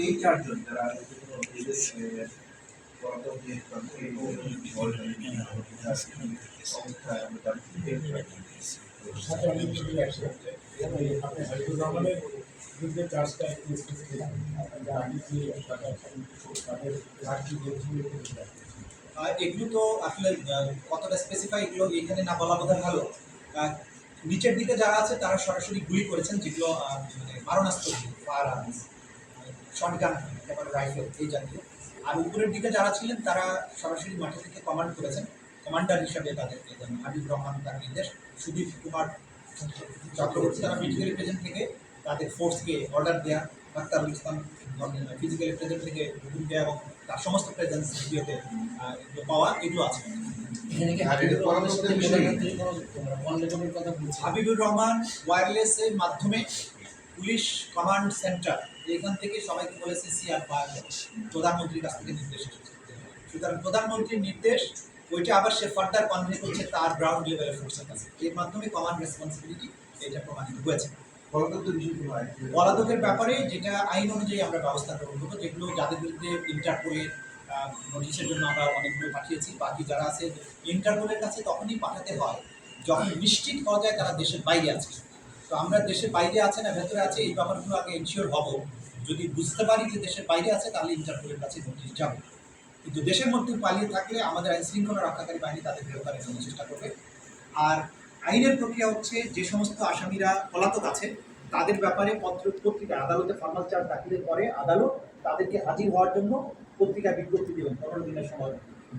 এই চারজন যারা এগুলো তো আসলে কতটা স্পেসিফাই এগুলো এখানে না বলা বোধহয় ভালো। নিচের দিকে যারা আছে, তারা সরাসরি গুলি করেছেন যেগুলো মানে মারণাস্ত্র ফায়ার আর্মস শটগান তারপরে রাইফেল এই জাতীয়। আর উপরের দিকে যারা ছিলেন, তারা সরাসরি মাঠে থেকে কমান্ড করেছেন। কমান্ডার হিসাবে তাদেরকে যেমন হাবিব রহমান তার নির্দেশ, সুদীপ কুমার চক্রবর্তী তারা মিলিটারি প্রেজেন্ট থেকে তাদের ফোর্সকে অর্ডার দেওয়া আক্তারুল ইসলাম ফিজিক্যালি প্রেজেন্ট থেকে হুকুম দেওয়া এবং তার সমস্ত প্রেজেন্স ভিডিওতে পাওয়া এগুলো আছে। হাবিবুর রহমান ওয়্যারলেসের মাধ্যমে পুলিশ কমান্ড সেন্টার এখান থেকে সবাইকে বলেছে সিআর পাওয়া প্রধানমন্ত্রীর কাছ থেকে নির্দেশ সুতরাং প্রধানমন্ত্রীর নির্দেশ ওইটা আবার সে ফার্দার কনভে করছে তার গ্রাউন্ড লেভেলের ফোর্সের কাছে। এর মাধ্যমে কমান্ড রেসপন্সিবিলিটি এটা প্রমাণিত হয়েছে। পলাতকের ব্যাপারে যেটা আইন অনুযায়ী আমরা ব্যবস্থা গ্রহণ করব, যেগুলো যাদের বিরুদ্ধে ইন্টারপোলের নোটিশের জন্য আমরা অনেকগুলো পাঠিয়েছি, বাকি যারা আছে ইন্টারপোলের কাছে তখনই পাঠাতে হয়। যখন নিশ্চিত হওয়া যায় তারা দেশের বাইরে আছে। তো আমরা দেশের বাইরে আছে না, ভেতরে আছে, এই ব্যাপারগুলো আগে এনশিওর হব। যদি বুঝতে পারি যে দেশের বাইরে আছে, তাহলে ইন্টারপোলের কাছে নোটিশ যাবে। কিন্তু দেশের মধ্যে পালিয়ে থাকলে আমাদের আইন শৃঙ্খলা রক্ষাকারী বাহিনী তাদের গ্রেফতারের জন্য চেষ্টা করবে। আর আইনের প্রক্রিয়া হচ্ছে যে সমস্ত আসামিরা পলাতক আছে, তাদের ব্যাপারে পত্র পত্রিকা, আদালতে ফর্মাল চার্জ দাখিলের পরে আদালত তাদেরকে হাজির হওয়ার জন্য পত্রিকা বিজ্ঞপ্তি দেবেন। পনেরো দিনের সময়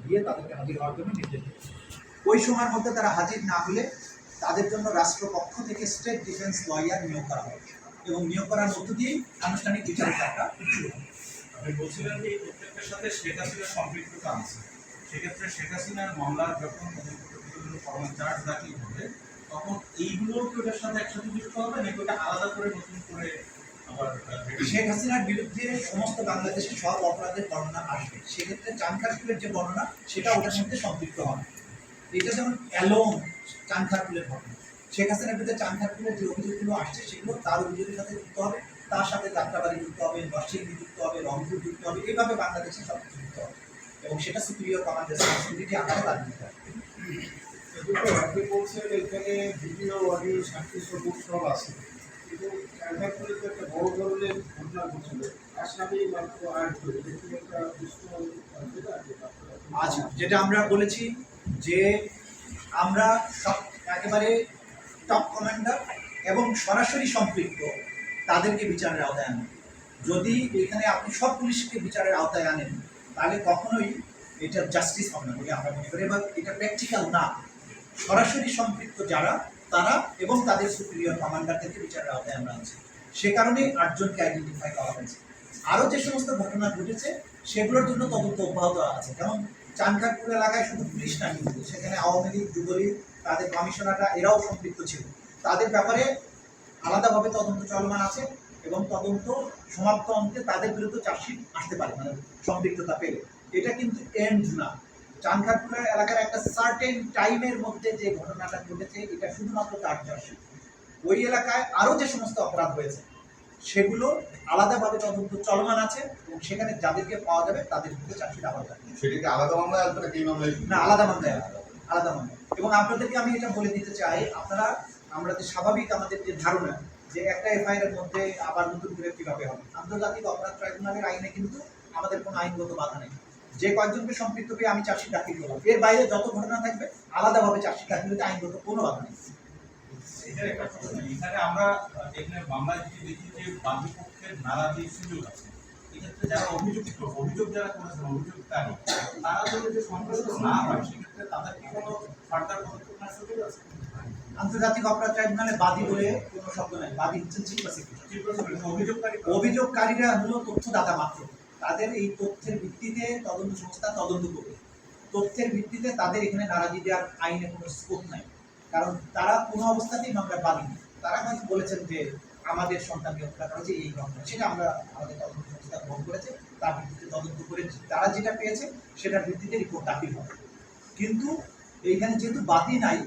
দিয়ে তাদেরকে হাজির হওয়ার জন্য নির্দেশ দেবেন। ওই সময়ের মধ্যে তারা হাজির না হলে তাদের জন্য রাষ্ট্রপক্ষ থেকে স্টেট ডিফেন্স লয়ার নিয়োগ করা হবে এবং নিয়োগ করার মধ্য দিয়েই আনুষ্ঠানিক বিচারের কাজটা শুরু আপনি বলছিলেন যে এই প্রত্যেকটার সাথে শেখ হাসিনার সম্পৃক্ততা আছে। সেক্ষেত্রে শেখ হাসিনার মামলার যখন ফর্মাল চার্জ দাখিল হবে তখন এইগুলো কি ওটার সাথে একসাথে যুক্ত হবে নাকি ওটা আলাদা করে নতুন করে শেখ হাসিনার বিরুদ্ধে সমস্ত বাংলাদেশের সব অপরাধের বর্ণনা আসবে। সেক্ষেত্রে চানখারপুলের যে বর্ণনা, সেটা ওটার মধ্যে সম্পৃক্ত হবে। এটা যেমন অ্যালোন চানখারপুলের ঘটনা। শেখ হাসিনার বিরুদ্ধে চানখারপুলের যে অভিযোগগুলো আসছে, সেগুলো তার অভিযোগের সাথে যুক্ত হবে, তার সাথে যাত্রাবাড়ি যুক্ত হবে, নরসিংদী যুক্ত হবে, রংপুর যুক্ত হবে এইভাবে বাংলাদেশে সব যুক্ত হবে। এবং সেটা সুপ্রিয়র কমান্ড রেসপন্সিবিলিটি আকারে তার নিতে হবে। এগুলো আপনি বলছেন এখানে ভিডিও অডিও সাক্ষী সবুজ সব আছে। কিন্তু চাঁদাপুরে একটা বড় ধরনের ঘটনা ঘটেছিল। আসামি মাত্র আট জন একটা আচ্ছা যেটা আমরা বলেছি যে আমরা সব একেবারে টপ কমান্ডার এবং সরাসরি সম্পৃক্ত, তাদেরকে বিচারের আওতায় আনেন যদি এখানে আপনি সব পুলিশকে বিচারের আওতায় আনেন, তাহলে কখনোই এটা জাস্টিস হবে না বলে আমরা মনে করি। এবং এটা প্র্যাকটিক্যাল না। সরাসরি সম্পৃক্ত যারা, তারা এবং তাদের সুপ্রিয়র কমান্ডারদেরকে বিচারের আওতায় আমরা আনছি। সে কারণেই আটজনকে আইডেন্টিফাই করা হয়েছে। আরও যে সমস্ত ঘটনা ঘটেছে, সেগুলোর জন্য তদন্ত অব্যাহত আছে। যেমন চানখারপুর এলাকায় শুধু পুলিশ না, কিন্তু সেখানে আওয়ামী লীগ, যুবলীগ, তাদের কমিশনাররা এরাও সম্পৃক্ত ছিল। তাদের ব্যাপারে আলাদাভাবে তদন্ত চলমান আছে এবং তদন্ত সমাপ্ত অন্তে তাদের বিরুদ্ধে চার্জশিট আসতে পারে মানে সম্পৃক্ততা পেলে। এটা কিন্তু এন্ড না চানখারপুর এলাকার একটা সার্টেন টাইমের মধ্যে যে ঘটনাটা ঘটেছে এটা শুধুমাত্র তার চার্জশিট ওই এলাকায় আরও যে সমস্ত অপরাধ হয়েছে সেগুলো আলাদাভাবে তদন্ত চলমান আছে এবং সেখানে যাদেরকে পাওয়া যাবে তাদের বিরুদ্ধে চার্জশিট আবার থাকবে সেটাকে আলাদা মামলায় আসবে নাকি মামলায়? না আলাদা মামলায় আলাদা আলাদা মামলা। এবং আপনাদেরকে আমি এটা বলে দিতে চাই আপনারা আমরা যে স্বাভাবিক আমাদের যে ধারণা যে একটা এফআইআর এর মধ্যে আবার নতুন করে কীভাবে হবে? আন্তর্জাতিক অপরাধ ট্রাইব্যুনালের আইনে কিন্তু আমাদের কোনো আইনগত বাধা নেই। যে কয়েকজনকে সম্পৃক্ত করে আমি চার্জশিট দাখিল করলাম এর বাইরে যত ঘটনা থাকবে আলাদাভাবে চার্জশিট দাখিল হতে আইনগত কোনো বাধা নেই। এখানে আমরা এখানে মামলায় যদি দেখি যে সুযোগ আছে। এক্ষেত্রে যারা অভিযুক্ত অভিযোগ যারা করেছেন অভিযোগকারী তারা যদি যে সন্তুষ্ট না হয় সেক্ষেত্রে তাদের কি কোনো ফার্দার পদক্ষেপ নেওয়ার সুযোগ আছে? আন্তর্জাতিক অপরাধ ট্রাইব্যুনালে বাদী বলে কোনো শব্দ নাই। বাদী হচ্ছেন চিফ প্রসিকিউটর? অভিযোগকারী অভিযোগকারীরা হলো তথ্যদাতা মাত্র। তাদের এই তথ্যের ভিত্তিতে তদন্ত সংস্থা তদন্ত করবে। তথ্যের ভিত্তিতে তাদের এখানে নারাজি দেওয়ার আইনে কোনো স্কোপ নাই। কারণ তারা কোনো অবস্থাতেই মামলা বাদী না। তারা হয়তো বলেছেন যে আমাদের সন্তানকে হত্যা করা হয়েছে এই ঘটনা সেটা আমরা আমাদের তদন্ত সংস্থা গ্রহণ করেছে, তার ভিত্তিতে তদন্ত করে তারা যেটা পেয়েছে, সেটার ভিত্তিতে রিপোর্ট দাখিল হবে। কিন্তু এইখানে যেহেতু বাতি নাই,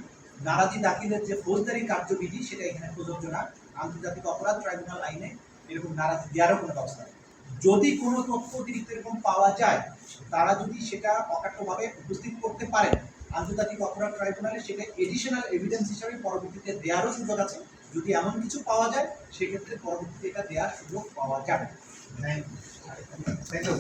নারাজি দাখিলের যে ফৌজদারি কার্যবিধি, সেটা এখানে প্রযোজ্য না। আন্তর্জাতিক অপরাধ ট্রাইব্যুনাল আইনে এরকম নারাজি দেওয়ারও কোনো ব্যবস্থা নেই। যদি কোনো তথ্য অতিরিক্ত এরকম পাওয়া যায়, তারা যদি সেটা অকাট্যভাবে উপস্থিত করতে পারে, আন্তর্জাতিক অপরাধ ট্রাইব্যুনালে সেটা এডিশনাল এভিডেন্স হিসাবে পরবর্তীতে দেওয়ারও সুযোগ আছে। যদি এমন কিছু পাওয়া যায়, সেক্ষেত্রে পরবর্তীতে এটা দেওয়ার সুযোগ পাওয়া যাবে। ইউ